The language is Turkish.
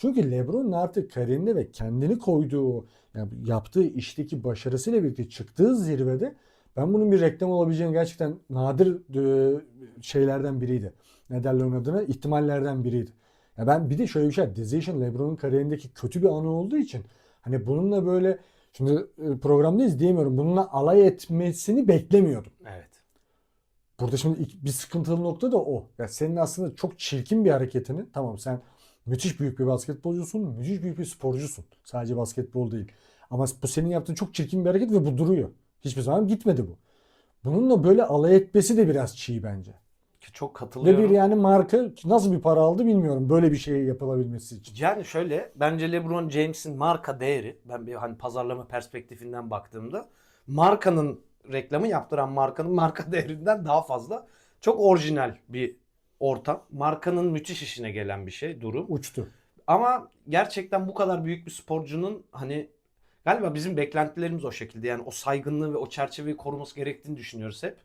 Çünkü LeBron'un artık kariyerinde ve kendini koyduğu yani yaptığı işteki başarısıyla birlikte çıktığı zirvede ben bunun bir reklam olabileceğini gerçekten nadir e, şeylerden biriydi. Ne derler onun adına? İhtimallerden biriydi. Ya ben bir de şöyle bir şey. Decision LeBron'un kariyerindeki kötü bir anı olduğu için hani bununla böyle şimdi e, programdayız diyemiyorum. Bununla alay etmesini beklemiyordum. Evet. Burada şimdi bir sıkıntılı nokta da o. Ya senin aslında çok çirkin bir hareketini tamam sen müthiş büyük bir basketbolcusun, müthiş büyük bir sporcusun. Sadece basketbol değil. Ama bu senin yaptığın çok çirkin bir hareket ve bu duruyor. Hiçbir zaman gitmedi bu. Bununla böyle alay etmesi de biraz çiğ bence. Ki Çok Ve katılıyorum. bir yani marka nasıl bir para aldı bilmiyorum böyle bir şey yapılabilmesi için. Yani şöyle bence LeBron James'in marka değeri ben bir hani pazarlama perspektifinden baktığımda markanın reklamı yaptıran markanın marka değerinden daha fazla. Çok orijinal bir ortam. Markanın müthiş işine gelen bir şey durum. Uçtu. Ama gerçekten bu kadar büyük bir sporcunun hani galiba bizim beklentilerimiz o şekilde. Yani o saygınlığı ve o çerçeveyi koruması gerektiğini düşünüyoruz hep.